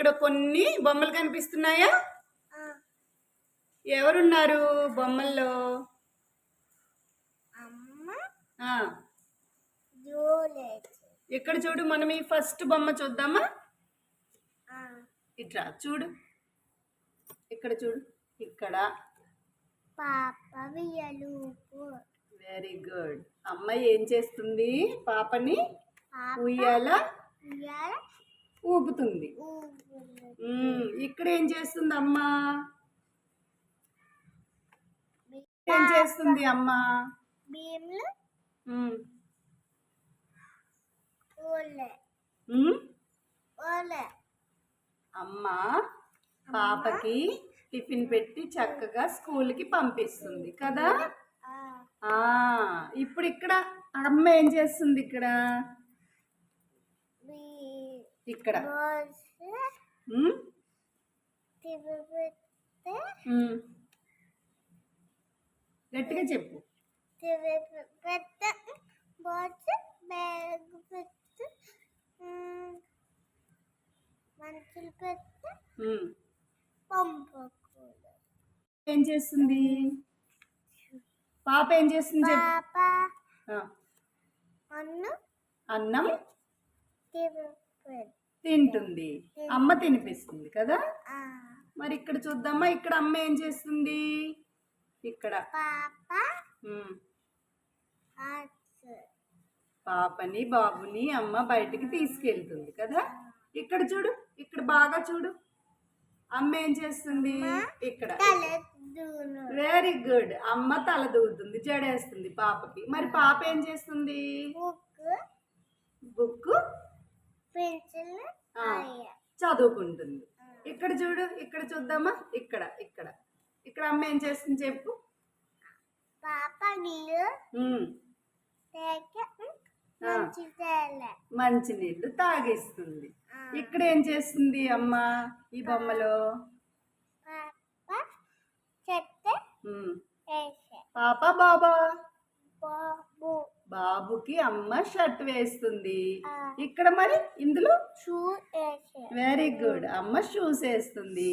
ఇక్కడ కొన్ని బొమ్మలు కనిపిస్తున్నాయా? ఎవరున్నారు బొమ్మల్లో? ఇక్కడ చూడు మనం ఈ ఫస్ట్ బొమ్మ చూద్దామా? ఆ, ఇట్రా చూడు. ఇక్కడ చూడు ఇక్కడ. వెరీ గుడ్ అమ్మ ఏం చేస్తుంది? పాపని పాప ఉయ్యాల? ఉయ్యాల ఊపుతుంది. ఇక్కడ ఏం చేస్తుంది అమ్మ? ఏం చేస్తుంది అమ్మ? అమ్మ పాపకి టిఫిన్ పెట్టి చక్కగా స్కూల్కి పంపిస్తుంది కదా? ఇప్పుడు ఇక్కడ అమ్మ ఏం చేస్తుంది ఇక్కడ? పెట్టి ఉమ్. పంపకూడదు. ఏం చేస్తుంది? పాప ఏం చేస్తుంది చెప్పు. అన్ను అన్నం? తింటుంది. అమ్మ తినిపిస్తుంది కదా? మరి ఇక్కడ చూద్దామా? ఇక్కడ అమ్మ ఏం చేస్తుంది? ఇక్కడ. పాపని బాబుని అమ్మ బయటికి తీసుకెళ్తుంది కదా? ఇక్కడ చూడు ఇక్కడ బాగా చూడు. అమ్మ ఏం చేస్తుంది? ఇక్కడ. వెరీ గుడ్ అమ్మ తల దూతుంది జడేస్తుంది పాపకి. మరి పాప ఏం చేస్తుంది? Book book. చదువుకుంటుంది. ఇక్కడ చూడు ఇక్కడ చూద్దామా? ఇక్కడ ఇక్కడ. ఇక్కడ అమ్మ ఏం చేస్తుంది చెప్పు. పాప. మంచి మంచినీళ్ళు తాగిస్తుంది. ఇక్కడ ఏం చేస్తుంది అమ్మ ఈ బొమ్మలో? పాప బాబా. బాబు. బాబుకి అమ్మ షర్ట్ వేస్తుంది. ఇక్కడ మరి ఇందులో? వెరీ గుడ్ అమ్మ షూస్ వేస్తుంది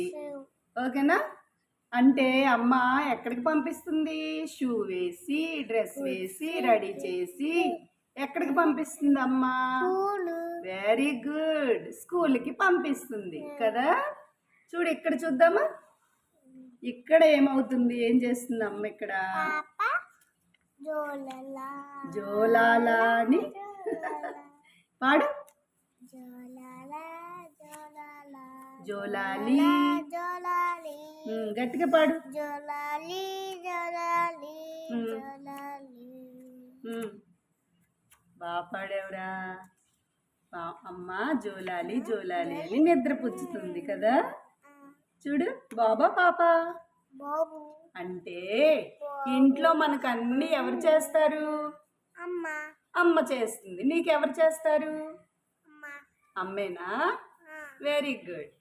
ఓకేనా? అంటే అమ్మ ఎక్కడికి పంపిస్తుంది? షూ వేసి డ్రెస్ వేసి రెడీ చేసి ఎక్కడికి పంపిస్తుంది అమ్మ? వెరీ గుడ్ స్కూల్కి పంపిస్తుంది కదా? చూడు ఇక్కడ చూద్దామా? ఇక్కడ ఏమవుతుంది? ఏం చేస్తుంది అమ్మ ఇక్కడ? జోలాలా. అని పాడు. జోలాలా గట్టిగా పాడు. జోలాలి జోలాలి బాగా పాడేవరా. అమ్మ జోలాలి జోలాలి అని నిద్ర పుచ్చుతుంది కదా. చూడు బాబా పాప. బాబు. అంటే ఇంట్లో మనకు అన్ని ఎవరు చేస్తారు? అమ్మ. అమ్మ చేస్తుంది. నీకెవరు చేస్తారు? అమ్మ. అమ్మేనా. Very good